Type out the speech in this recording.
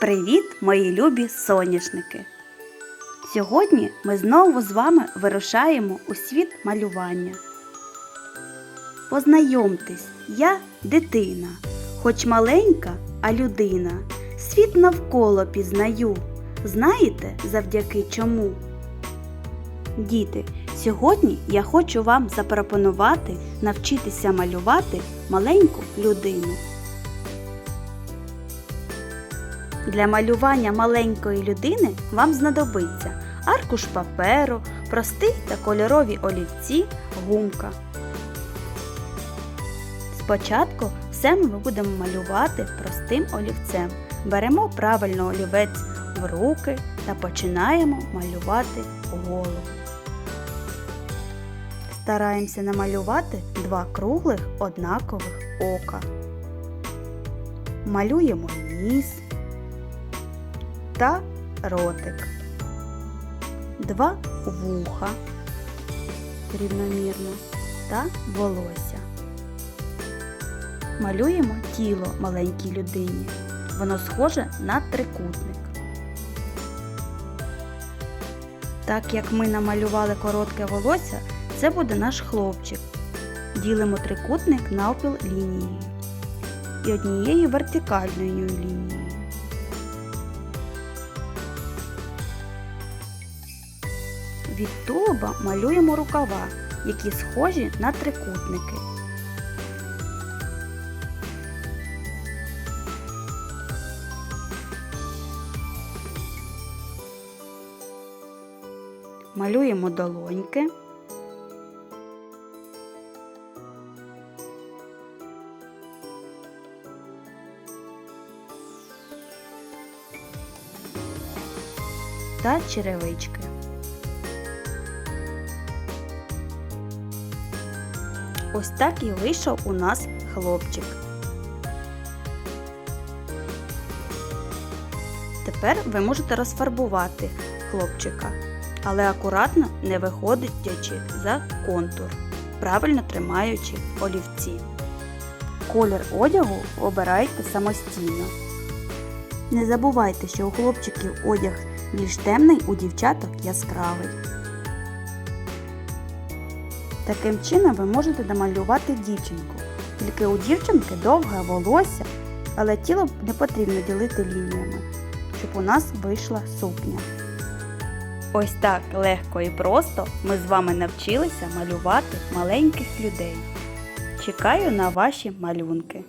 Привіт, мої любі соняшники! Сьогодні ми знову з вами вирушаємо у світ малювання. Познайомтесь, я дитина, хоч маленька, а людина. Світ навколо пізнаю. Знаєте, завдяки чому? Діти, сьогодні я хочу вам запропонувати навчитися малювати маленьку людину. Для малювання маленької людини вам знадобиться аркуш паперу, простий та кольорові олівці, гумка. Спочатку все ми будемо малювати простим олівцем. Беремо правильно олівець в руки та починаємо малювати голову. Стараємося намалювати два круглих однакових ока. Малюємо ніс та ротик. Два вуха рівномірно та волосся. Малюємо тіло маленькій людині. Воно схоже на трикутник. Так як ми намалювали коротке волосся, це буде наш хлопчик. Ділимо трикутник навпіл лінією і однією вертикальною лінією. Від тулуба малюємо рукава, які схожі на трикутники. Малюємо долоньки. Та черевички. Ось так і вийшов у нас хлопчик. Тепер ви можете розфарбувати хлопчика, але акуратно не виходячи за контур, правильно тримаючи олівці. Колір одягу обирайте самостійно. Не забувайте, що у хлопчиків одяг більш темний, у дівчаток яскравий. Таким чином ви можете намалювати дівчинку. Тільки у дівчинки довге волосся, але тіло не потрібно ділити лініями, щоб у нас вийшла сукня. Ось так легко і просто ми з вами навчилися малювати маленьких людей. Чекаю на ваші малюнки.